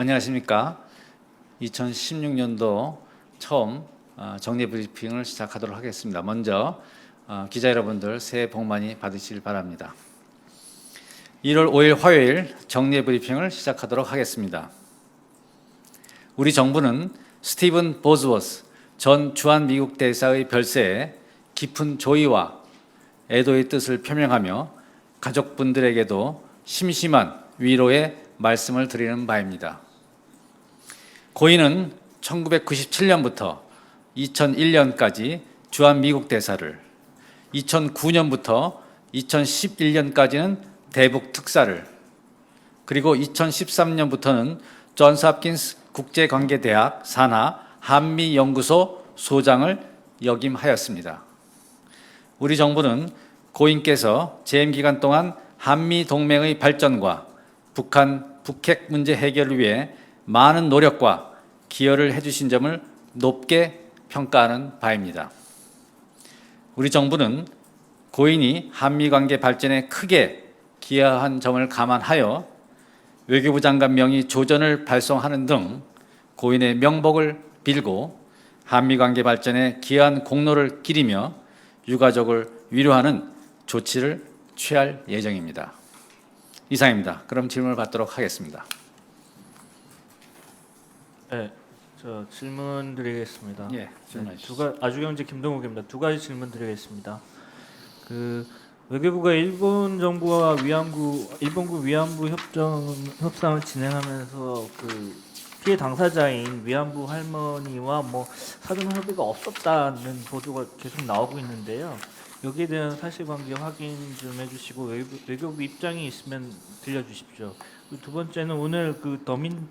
안녕하십니까. 2016년도 처음 어, 정례 브리핑을 시작하도록 하겠습니다. 먼저 어, 기자 여러분들 새해 복 많이 받으시길 바랍니다. 1월 5일 화요일 정례 브리핑을 시작하도록 하겠습니다. 우리 정부는 스티븐 보즈워스 전 주한 미국 대사의 별세에 깊은 조의와 애도의 뜻을 표명하며 가족분들에게도 심심한 위로의 말씀을 드리는 바입니다. 고인은 1997년부터 2001년까지 주한 미국 대사를, 2009년부터 2011년까지는 대북 특사를, 그리고 2013년부터는 존스 홉킨스 국제관계대학 산하 한미연구소 소장을 역임하였습니다. 우리 정부는 고인께서 재임 기간 동안 한미 동맹의 발전과 북한 북핵 문제 해결을 위해 많은 노력과 기여를 해주신 점을 높게 평가하는 바입니다. 우리 정부는 고인이 한미 관계 발전에 크게 기여한 점을 감안하여 외교부 장관 명의 조전을 발송하는 등 고인의 명복을 빌고 한미 관계 발전에 기여한 공로를 기리며 유가족을 위로하는 조치를 취할 예정입니다. 이상입니다. 그럼 질문을 받도록 하겠습니다. 네, 저 질문 드리겠습니다. 예, 네, 두 가, 아주경제 김동욱입니다. 두 가지 질문 드리겠습니다. 그 외교부가 일본 정부와 위안부 일본군 위안부 협정 협상을 진행하면서 그 피해 당사자인 위안부 할머니와 뭐 사전 협의가 없었다는 보도가 계속 나오고 있는데요. 여기에 대한 사실관계 확인 좀 해주시고 외교, 외교부 입장이 있으면 들려주십시오. 그리고 두 번째는 오늘 그 더민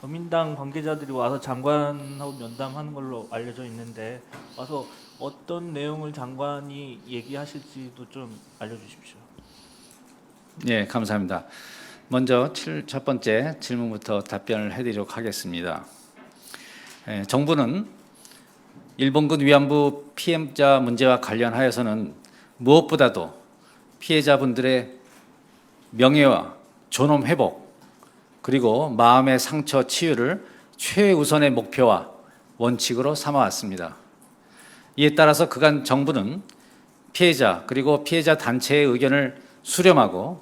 더민당 관계자들이 와서 장관하고 면담하는 걸로 알려져 있는데 와서 어떤 내용을 장관이 얘기하실지도 좀 알려주십시오. 예, 감사합니다. 먼저 칠- 첫 번째 질문부터 답변을 해드리도록 하겠습니다. 예, 정부는 일본군 위안부 피해자 문제와 관련하여서는 무엇보다도 피해자분들의 명예와 존엄 회복 그리고 마음의 상처 치유를 최우선의 목표와 원칙으로 삼아왔습니다. 이에 따라서 그간 정부는 피해자 그리고 피해자 단체의 의견을 수렴하고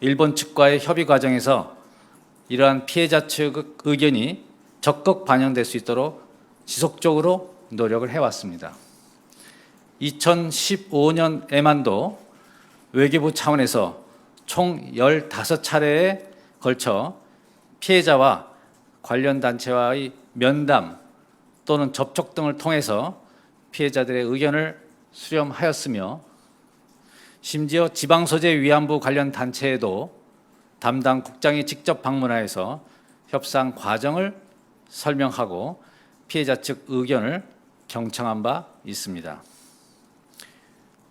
일본 측과의 협의 과정에서 이러한 피해자 측 의견이 적극 반영될 수 있도록 지속적으로 노력을 해왔습니다. 2015년에만도 외교부 차원에서 총 15차례에 걸쳐 피해자와 관련 단체와의 면담 또는 접촉 등을 통해서 피해자들의 의견을 수렴하였으며 심지어 지방 소재 위안부 관련 단체에도 담당 국장이 직접 방문하여서 협상 과정을 설명하고 피해자 측 의견을 경청한 바 있습니다.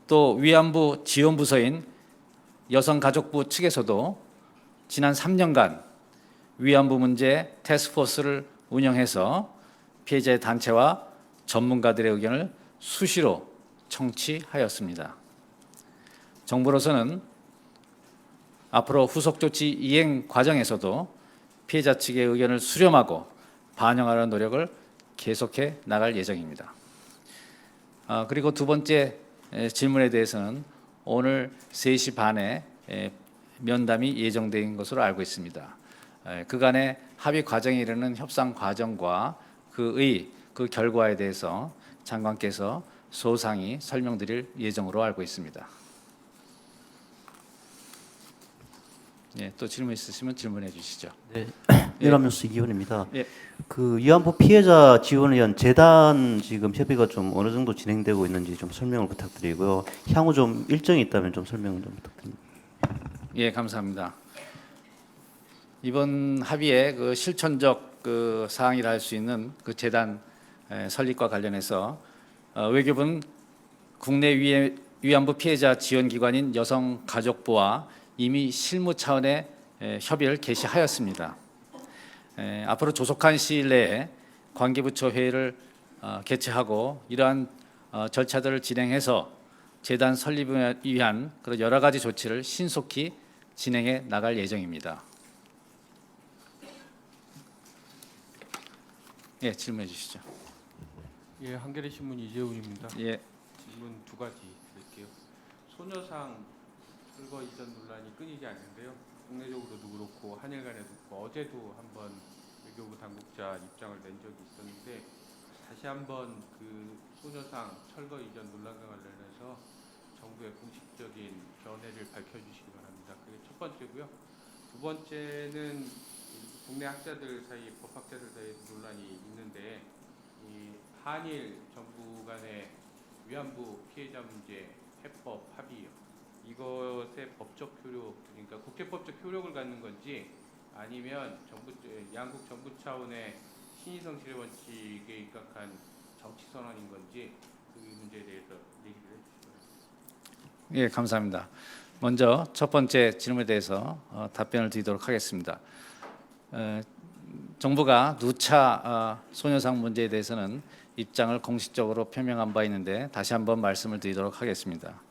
또 위안부 지원 부서인 여성가족부 측에서도 지난 3년간 위안부 문제 태스크포스를 운영해서 피해자의 단체와 전문가들의 의견을 수시로 청취하였습니다. 정부로서는 앞으로 후속 조치 이행 과정에서도 피해자 측의 의견을 수렴하고 반영하는 노력을 계속해 나갈 예정입니다. 아, 그리고 두 번째 에, 질문에 대해서는 오늘 3시 반에 에, 면담이 예정된 것으로 알고 있습니다. 에, 그간의 합의 과정에 이르는 협상 과정과 그의 그 결과에 대해서 장관께서 소상히 설명드릴 예정으로 알고 있습니다. 예, 또 질문 있으시면 질문해 주시죠. 네, 연합뉴스 이기훈입니다. 예. 그 위안부 피해자 지원을 위한 재단 지금 협의가 좀 어느 정도 진행되고 있는지 좀 설명을 부탁드리고요. 향후 좀 일정이 있다면 좀 설명을 좀 부탁드립니다. 예, 감사합니다. 이번 합의의 그 실천적 그 사항이라 할 수 있는 그 재단 에, 설립과 관련해서 어, 외교부는 국내 위안부 피해자 지원 기관인 여성가족부와 이미 실무 차원의 에, 협의를 개시하였습니다. 에, 앞으로 조속한 시일 내에 관계부처 회의를 어, 개최하고 이러한 어, 절차들을 진행해서 재단 설립을 위한 여러 가지 조치를 신속히 진행해 나갈 예정입니다. 예, 질문해 주시죠. 예, 한겨레 신문 이재훈입니다. 예, 질문 두 가지 드릴게요. 소녀상 철거 이전 논란이 끊이지 않는데요. 국내적으로도 그렇고 한일 간에도 그렇고 어제도 한번 외교부 당국자 입장을 낸 적이 있었는데 다시 한번 그 소녀상 철거 이전 논란과 관련해서 정부의 공식적인 견해를 밝혀주시기 바랍니다. 그게 첫 번째고요. 두 번째는 국내 학자들 사이, 법학자들 사이 논란이 있는데 이 한일 정부 간의 위안부 피해자 문제 해법 합의 이것의 법적 효력 그러니까 국제법적 효력을 갖는 건지 아니면 정부 양국 정부 차원의 신의성 실의 원칙에 입각한 정치 선언인 건지 그 문제에 대해서 얘기를 해주시죠. 예, 감사합니다. 먼저 첫 번째 질문에 대해서 어, 답변을 드리도록 하겠습니다. 에, 정부가 누차 어, 소녀상 문제에 대해서는 입장을 공식적으로 표명한 바 있는데 다시 한번 말씀을 드리도록 하겠습니다.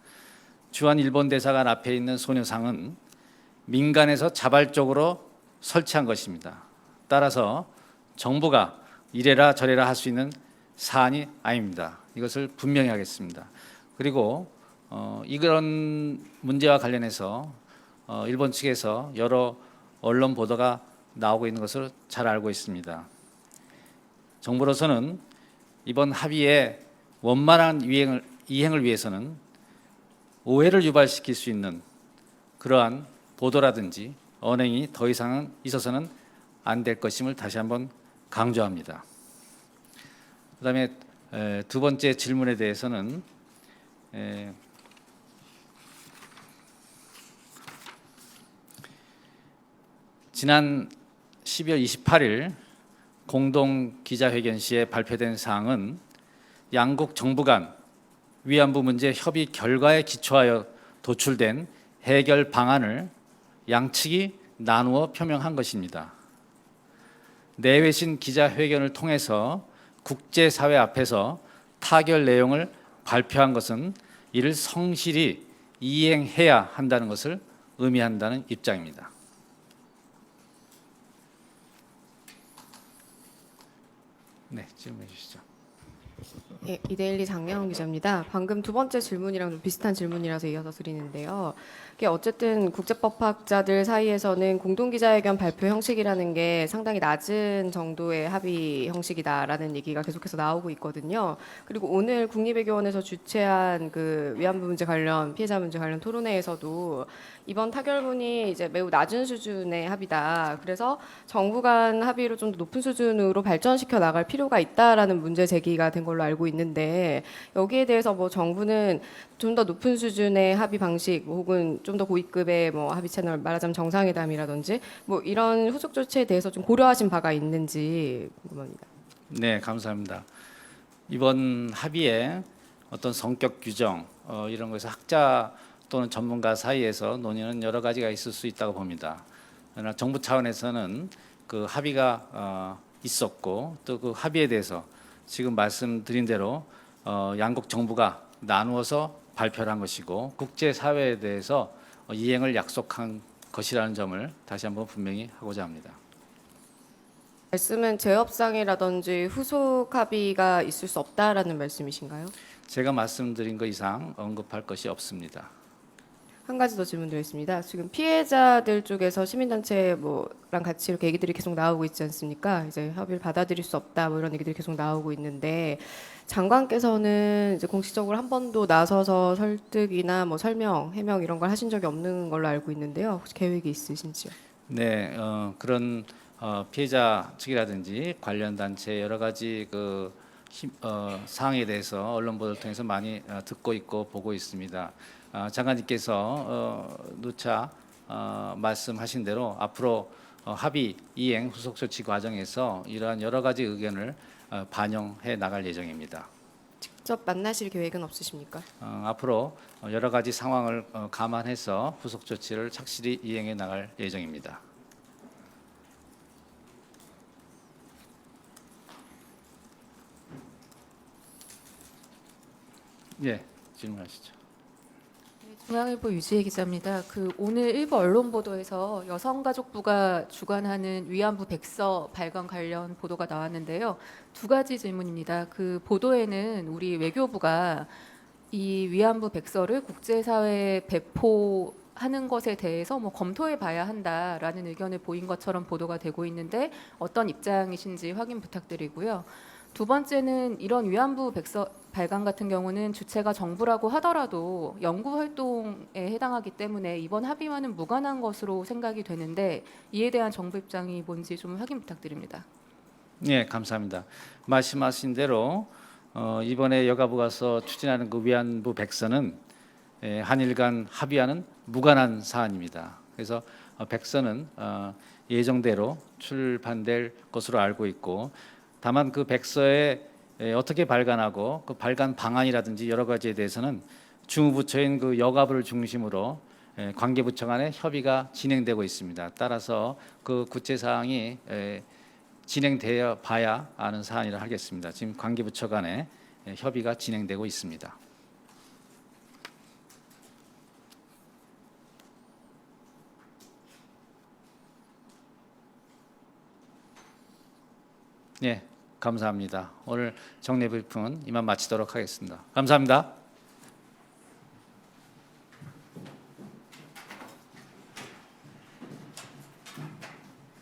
주한 일본 대사관 앞에 있는 소녀상은 민간에서 자발적으로 설치한 것입니다. 따라서 정부가 이래라 저래라 할 수 있는 사안이 아닙니다. 이것을 분명히 하겠습니다. 그리고 어, 이런 문제와 관련해서 어, 일본 측에서 여러 언론 보도가 나오고 있는 것을 잘 알고 있습니다. 정부로서는 이번 합의의 원만한 이행을, 이행을 위해서는 오해를 유발시킬 수 있는 그러한 보도라든지 언행이 더 이상은 있어서는 안 될 것임을 다시 한번 강조합니다. 그다음에 에, 두 번째 질문에 대해서는 에, 지난 12월 28일 공동 기자회견 시에 발표된 사항은 양국 정부 간 위안부 문제 협의 결과에 기초하여 도출된 해결 방안을 양측이 나누어 표명한 것입니다. 내외신 기자회견을 통해서 국제사회 앞에서 타결 내용을 발표한 것은 이를 성실히 이행해야 한다는 것을 의미한다는 입장입니다. 네, 질문해 주시죠. 예, 이데일리 장영 기자입니다. 방금 두 번째 질문이랑 좀 비슷한 질문이라서 이어서 드리는데요. 이게 어쨌든 국제법학자들 사이에서는 공동 기자회견 발표 형식이라는 게 상당히 낮은 정도의 합의 형식이다라는 얘기가 계속해서 나오고 있거든요. 그리고 오늘 국립외교원에서 주최한 그 위안부 문제 관련 피해자 문제 관련 토론회에서도 이번 타결문이 이제 매우 낮은 수준의 합의다. 그래서 정부 간 합의로 좀더 높은 수준으로 발전시켜 나갈 필요가 있다라는 문제 제기가 된 걸로 알고 있는데 여기에 대해서 뭐 정부는 좀 더 높은 수준의 합의 방식 혹은 좀 더 고위급의 뭐 합의 채널 말하자면 정상회담이라든지 뭐 이런 후속 조치에 대해서 좀 고려하신 바가 있는지 궁금합니다. 네, 감사합니다. 이번 합의에 어떤 성격 규정 어, 이런 것에서 학자 또는 전문가 사이에서 논의는 여러 가지가 있을 수 있다고 봅니다. 그러나 정부 차원에서는 그 합의가 어, 있었고 또 그 합의에 대해서 지금 말씀드린 대로 어, 양국 정부가 나누어서 발표를 한 것이고 국제 사회에 대해서 어, 이행을 약속한 것이라는 점을 다시 한번 분명히 하고자 합니다. 말씀은 재협상이라든지 후속 합의가 있을 수 없다라는 말씀이신가요? 제가 말씀드린 것 이상 언급할 것이 없습니다. 한 가지 더 질문 드리겠습니다. 지금 피해자들 쪽에서 시민단체 뭐랑 같이 이렇게 얘기들이 계속 나오고 있지 않습니까? 이제 합의를 받아들일 수 없다 뭐 이런 얘기들이 계속 나오고 있는데 장관께서는 이제 공식적으로 한 번도 나서서 설득이나 뭐 설명, 해명 이런 걸 하신 적이 없는 걸로 알고 있는데요. 혹시 계획이 있으신지요? 네, 어, 그런 어, 피해자 측이라든지 관련 단체 여러 가지 그 힘, 어, 사항에 대해서 언론 보도를 통해서 많이 어, 듣고 있고 보고 있습니다. 아, 장관님께서 어, 누차 어, 말씀하신 대로 앞으로 어, 합의 이행 후속 조치 과정에서 이러한 여러 가지 의견을 어, 반영해 나갈 예정입니다. 직접 만나실 계획은 없으십니까? 어, 앞으로 어, 여러 가지 상황을 어, 감안해서 후속 조치를 착실히 이행해 나갈 예정입니다. 예, 질문하시죠. 네, 중앙일보 유지혜 기자입니다. 그 오늘 일부 언론 보도에서 여성가족부가 주관하는 위안부 백서 발간 관련 보도가 나왔는데요. 두 가지 질문입니다. 그 보도에는 우리 외교부가 이 위안부 백서를 국제사회에 배포 하는 것에 대해서 뭐 검토해 봐야 한다라는 의견을 보인 것처럼 보도가 되고 있는데 어떤 입장이신지 확인 부탁드리고요. 두 번째는 이런 위안부 백서 발간 같은 경우는 주체가 정부라고 하더라도 연구 활동에 해당하기 때문에 이번 합의와는 무관한 것으로 생각이 되는데 이에 대한 정부 입장이 뭔지 좀 확인 부탁드립니다. 네, 감사합니다. 말씀하신 대로 어, 이번에 여가부 가서 추진하는 그 위안부 백서는 에, 한일 간 합의와는 무관한 사안입니다. 그래서 어, 백서는 어, 예정대로 출판될 것으로 알고 있고 다만 그 백서에 에, 어떻게 발간하고 그 발간 방안이라든지 여러 가지에 대해서는 주무부처인 그 여가부를 중심으로 에, 관계부처 간의 협의가 진행되고 있습니다. 따라서 그 구체 사항이 에, 진행되어 봐야 아는 사안이라 하겠습니다. 지금 관계부처 에, 협의가 진행되고 있습니다. 네, 감사합니다. 오늘 정례 브리핑은 이만 마치도록 하겠습니다. 감사합니다.